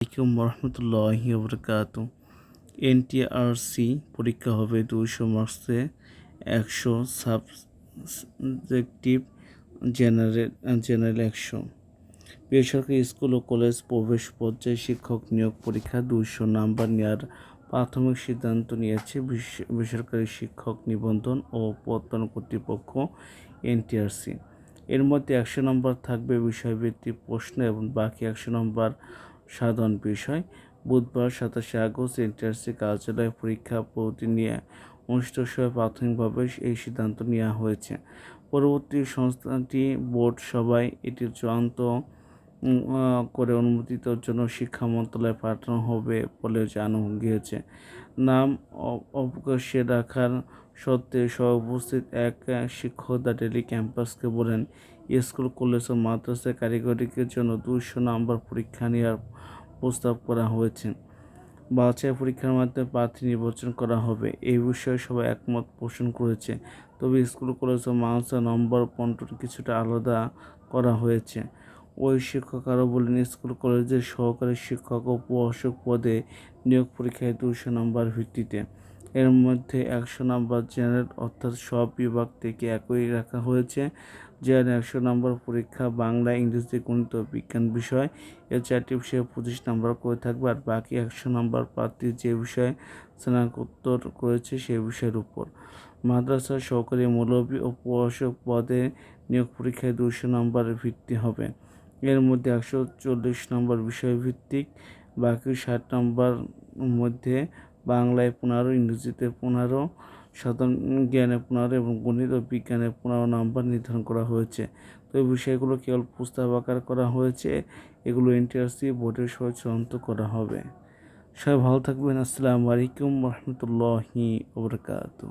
আলাইকুম রহমতুল্লাহি বরকাত এনটিআরসি পরীক্ষা হবে দুশো মার্কসে একশো সাবজেক্টিভ জেনারেল জেনারেল একশো। বেসরকারি স্কুল ও কলেজ প্রবেশ পর্যায়ে শিক্ষক নিয়োগ পরীক্ষা দুশো নাম্বার নেওয়ার প্রাথমিক সিদ্ধান্ত নিয়েছে বেসরকারি শিক্ষক নিবন্ধন ও প্রত্যয়ন কর্তৃপক্ষ এনটিআরসি। এর মধ্যে একশো নম্বর থাকবে বিষয়ভিত্তিক প্রশ্ন এবং বাকি একশো নম্বর সাধারণ বিষয়। বুধবার সাতাশে আগস্ট এনটিআরসি কার্যালয়ে পরীক্ষা পদ্ধতি নিয়ে অনুষ্ঠিত সভায় প্রাথমিকভাবে এই সিদ্ধান্ত নেওয়া হয়েছে। পরবর্তী সংস্থাটি বোর্ড সভায় এটির চূড়ান্ত করে অনুমোদিতর জন্য শিক্ষা মন্ত্রণালয়ে পাঠানো হবে বলে জানানো গিয়েছে। নাম অবকাশে রাখার সত্ত্বে সহ উপস্থিত এক শিক্ষক দ্য ডেলি ক্যাম্পাসকে বলেন, স্কুল, কলেজ ও মাদ্রাসা কারিগরিকের জন্য দুশো নম্বর পরীক্ষা নেওয়ার প্রস্তাব করা হয়েছে। বাছাই পরীক্ষার মাধ্যমে প্রার্থী নির্বাচন করা হবে। এই বিষয়ে সবাই একমত পোষণ করেছে। তবে স্কুল, কলেজ ও মাদ্রাসা নম্বর বন্টন কিছুটা আলাদা করা হয়েছে। ওই শিক্ষক আরও বলেন, স্কুল, কলেজের সহকারী শিক্ষক ও প্রশাসক পদে নিয়োগ পরীক্ষায় দুশো নম্বর ভিত্তিতে। এর মধ্যে একশো নম্বর জেনারেল, অর্থাৎ সব বিভাগ থেকে একই রাখা হয়েছে। জেনারেল একশো নম্বর পরীক্ষা, বাংলা, ইংরেজি, গণিত বিজ্ঞান বিষয়। এর চারটি বিষয়ে পঁচিশ নম্বর করে থাকবে, আর বাকি একশো নম্বর প্রার্থী যে বিষয়ে স্নাতকোত্তর করেছে সেই বিষয়ের উপর। মাদ্রাসা সহকারী মৌলবী ও প্রশাসক পদে নিয়োগ পরীক্ষায় দুশো নম্বরের ভিত্তি হবে। এর মধ্যে একশো চল্লিশ নম্বর বিষয়ভিত্তিক, বাকি ষাট নম্বর মধ্যে বাংলায় পনেরো, ইংরেজিতে পনেরো, সাধারণ জ্ঞানে পনেরো এবং গণিত ও বিজ্ঞানে পনেরো নম্বর নির্ধারণ করা হয়েছে। তো এই বিষয়গুলো কেবল প্রস্তাব আকার করা হয়েছে, এগুলো এনটিআরসি বোর্ডের সহ চূড়ান্ত করা হবে। সবাই ভালো থাকবেন। আসসালামু আলাইকুম রহমতুল্লাহি ওবরকাতু